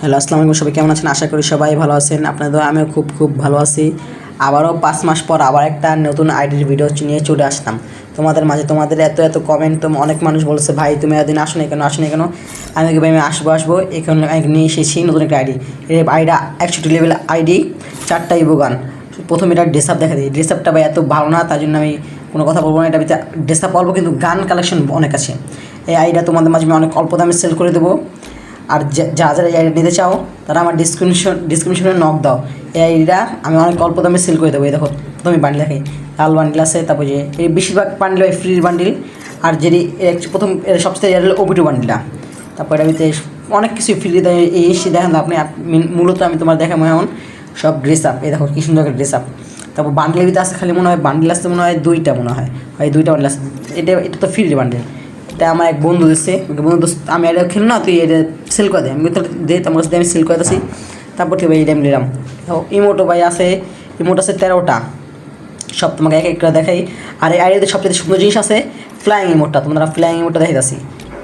Hello, আসসালামু আলাইকুম, সবাই কেমন আছেন? আশা করি সবাই ভালো আছেন। আপনাদের আমিও খুব খুব ভালো আছি। আবারও পাঁচ মাস পর আবার একটা নতুন আইডির ভিডিও নিয়ে চলে আসলাম। তোমাদের মাঝে তোমাদের এত এত কমেন্ট তো অনেক মানুষ বলছে, ভাই, তুমি এতদিন আসো না কেন? আসো না কেন? আমি ভাই, আমি আসব আসব। এখানে নিয়ে এসেছি নতুন একটা আইডি। এই আইডা একষট্টি লেভেল আইডি চারটা ইবোগান প্রথমে এটা ড্রেসআপ দেখা দিই। ড্রেসআপটা ভাই এত ভালো না, তার জন্য আমি কোনো কথা বলব না। এটা ড্রেসআপ বলব, কিন্তু গান কালেকশন অনেক আছে। এই আইডিয়া তোমাদের মাঝে আমি অনেক অল্প দামে সেল করে দেবো। আর যা- যারা এই নিতে চাও, তারা আমার ডিসক্রিপশন ডিসক্রিপশনে নক দাও। এই আইডিটা আমি অনেক অল্প দামে সেল করে দেবো, এই দেখো, তুমি বান্ডিল দেখাই লাল বান্ডিল আছে, তারপর যে, এই বেশিরভাগ বান্ডিল হয় ফ্রির বান্ডিল আর যেটি প্রথম সবচেয়ে এর হলো ওবিটু বান্ডিলটা তারপর ভিতরে অনেক কিছু ফ্রি দেয়, এই এসে দেখেন আপনি মূলত আমি তোমার দেখাবো এখন সব ড্রেস আপ এই দেখো কি সুন্দর একটা ড্রেস আপ তারপর বান্ডিলের ভিতরে আছে, খালি মনে হয় বান্ডিল আসতে মনে হয় দুইটা মনে হয় হয় দুইটা বান্ডিল আছে। এটা এটা তো ফ্রি বান্ডিল এটা আমার এক বন্ধু দিচ্ছে বন্ধু দোস্ত, আমি এটা খেলো না তুই এটা সেল করে দে। আমি তো দে তোমার দিয়ে আমি সেল করে দিচ্ছি তারপর ঠিক ভাই এটা আমি নিলাম। ইমোটো ভাই আছে ইমোটো আছে তেরোটা। সব তোমাকে এক এক করে দেখাই। আর এই আইডিয়াতে সবচেয়ে সুন্দর জিনিস আছে ফ্লাইং ইমোটটা তোমরা ফ্লাইং ইমোটটা দেখে যাচ্ছি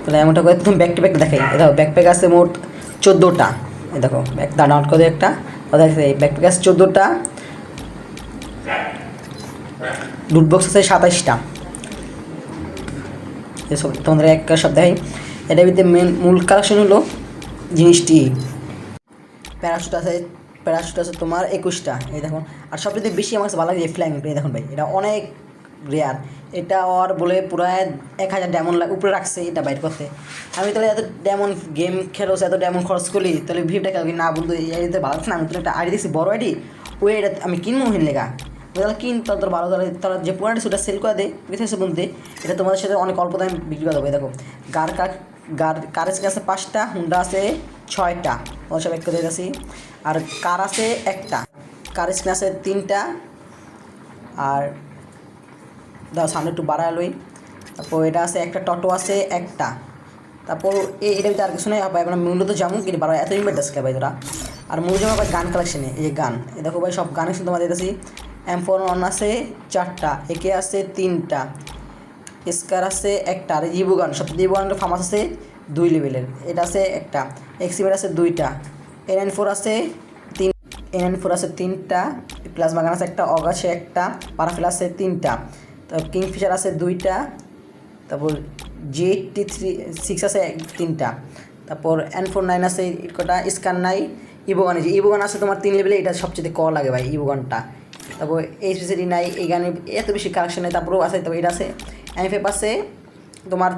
ফ্লাইং ইমোটটা করে তুমি ব্যাক টু ব্যাক দেখাই দেখো ব্যাকপ্যাক আছে মোট চোদ্দোটা। দেখো ব্যাক দাঁড় আউট করে একটা। কথা ব্যাকপ্যাক আছে চোদ্দোটা। লুট বক্স আছে সাতাইশটা। এসব তোমাদের এক সব দেখাই এটার ভিতরে মেন মূল কালেকশন হলো জিনিসটি। প্যারাশুট আছে প্যারাশুট আছে তোমার একুশটা। এই দেখুন আর সবচেয়ে বেশি আমার ভালো লাগে ফ্ল্যাং এই দেখুন ভাই, এটা অনেক রেয়ার এটা ওর বলে পুরো এক হাজার ডেমন উপরে রাখছে এটা বাইর করতে। আমি তাহলে এত ডেমন গেম খেলো, এত ডেমন খরচ করি, তাহলে কেউ না বন্ধু এই ভালো না? আমি তাহলে একটা আইডি দেখছি বড় আইডি ওই এটা আমি কিনবো হিন লেগা। তাহলে কিন তোর তোর ভালো তাহলে তারা যে পুরাটা সেটা সেল করে দে বুঝতে বলতে এটা তোমাদের সাথে অনেক অল্প দামে বিক্রি করে দেবো দেখো। গার গার কারের আছে পাঁচটা, হুন্ডা আছে ছয়টা। ওর সব এক করে দিয়েছি আর কার আছে একটা? কার স্ক্রিন আছে তিনটা? আর দাও, সামনে একটু বাড়ালোই তারপর এটা আছে একটা, টটো আছে একটা। তারপর এই এটা আর কিছু নেই। আপনার মূলত জামু, কিন্তু বারো এত ইমেট আছে ভাই তোরা। আর মূল জামা ভাই গান কালেকশনে এই গান। দেখো ভাই, সব গান তোমাদের দিতেছি এম ফোর ওয়ান আছে চারটা, একে আছে তিনটা স্কার আছে একটা, আর ইবু গান সবচেয়ে ইবু গানের ফার্মাস আছে দুই লেভেলের এটা আছে একটা এক্সিমেট আছে দুইটা এন এন ফোর আছে তিন এন এন ফোর আছে তিনটা প্লাজমা গান আছে একটা, অগ আছে একটা পারাফিল আছে তিনটা তারপর কিংফিশার আছে দুইটা, তারপর জি এইটটি থ্রি সিক্স আছে তিনটা, তারপর এন ফোর নাইন আছে কটা স্কান নাই ইবোগান যে ইবোগান আছে তোমার তিন লেভেলে এটা সবচেয়ে ক লাগে ভাই ইবোগানটা তারপর এই স্পেশালি নাই, এই গানে এত বেশি কালেকশন নেই, তারপরেও আছে, তারপর এটা আছে। এমএফএফ আছে তোমার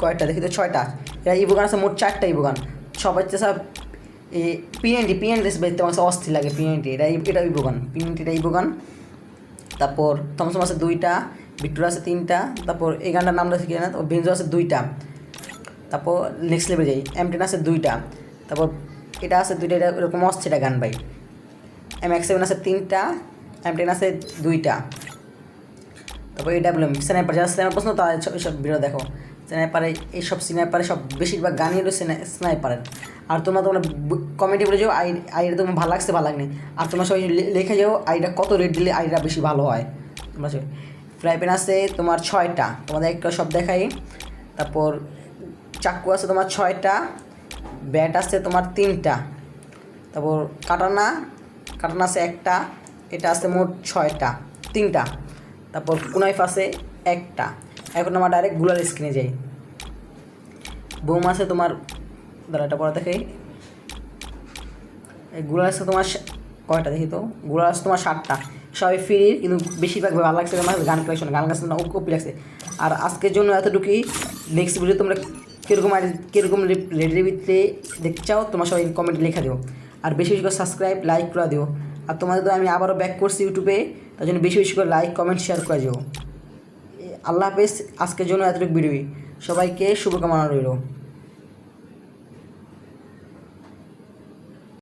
কয়েকটা দেখি তো ছয়টা। এটা ইবোগান আছে, মোট চারটা ইবোগান সবাই সব হচ্ছে সব এই পিএনটি পিএনটি তোমার কাছে অস্থির লাগে পিএনটি এটা এটা ইবোগান পিএনটি এটা ইবোগান তারপর থমসম আছে দুইটা ভিক্টোরিয়া আছে তিনটা, তারপর এই গানটার নাম রয়েছে কি না তারপর বেঞ্জো আছে দুইটা। তারপর নেক্সট লেভেল যাই এম টেন আছে দুইটা। তারপর এটা আছে দুইটা, এটা এরকম অস্থির এটা গান ভাই। এম এক্স সেভেন আছে তিনটা এম টেন আছে দুইটা। তারপর এটা বললাম স্নাইপার যারা স্নাইপার পছন্দ তারা এইসব- ভিডিও দেখো। স্নাইপারে এইসব স্নাইপারে সব বেশিরভাগ গানই হলো স্নাইপারের আর তোমরা তোমরা কমেন্টে বলে যাও, আই আইটা তোমার ভালো লাগছে, ভালো লাগনি। আর তোমরা সবাই লিখে যাও, আইটা কত রেট দিলে আইটা বেশি ভালো হয়। তোমরা ফ্রাই প্যান আছে তোমার ছয়টা। তোমাদের একটা সব দেখাই। তারপর চাকু আছে তোমার ছয়টা। ব্যাট আছে তোমার তিনটা। তারপর কাটানা কাটানা আছে একটা। এটা আছে মোট ছয়টা, তিনটা। তারপর কুনাইফ আছে একটা। এখন আমার ডাইরেক্টগুলার স্ক্রিনে যাই। বোম আছে তোমার, দাঁড়া এটা পরে দেখে। গুলার আছে তোমার কয়টা দেখি তো? গুলার আছে তোমার ষাটটা সবাই ফ্রি কিন্তু বেশিরভাগ ভালো লাগছে আমার গান কালেকশন গান কালেকশন কপি লাগছে। আর আজকের জন্য এতটুকুই। নেক্সট ভিডিও তোমরা কীরকম কীরকম রেডি ভিতরে দেখতে চাও, তোমার সবাই কমেন্টে লেখা দিও। আর বেশি বেশি করে সাবস্ক্রাইব লাইক করে দিও। আর তোমাদের তো আমি আবারও ব্যাক করছি ইউটিউবে তার জন্য বেশি বেশি করে লাইক কমেন্ট শেয়ার করে যাও আল্লাহ হাফেজ, আজকের জন্য এতটুকু ভিডিও সবাইকে শুভকামনা রইল।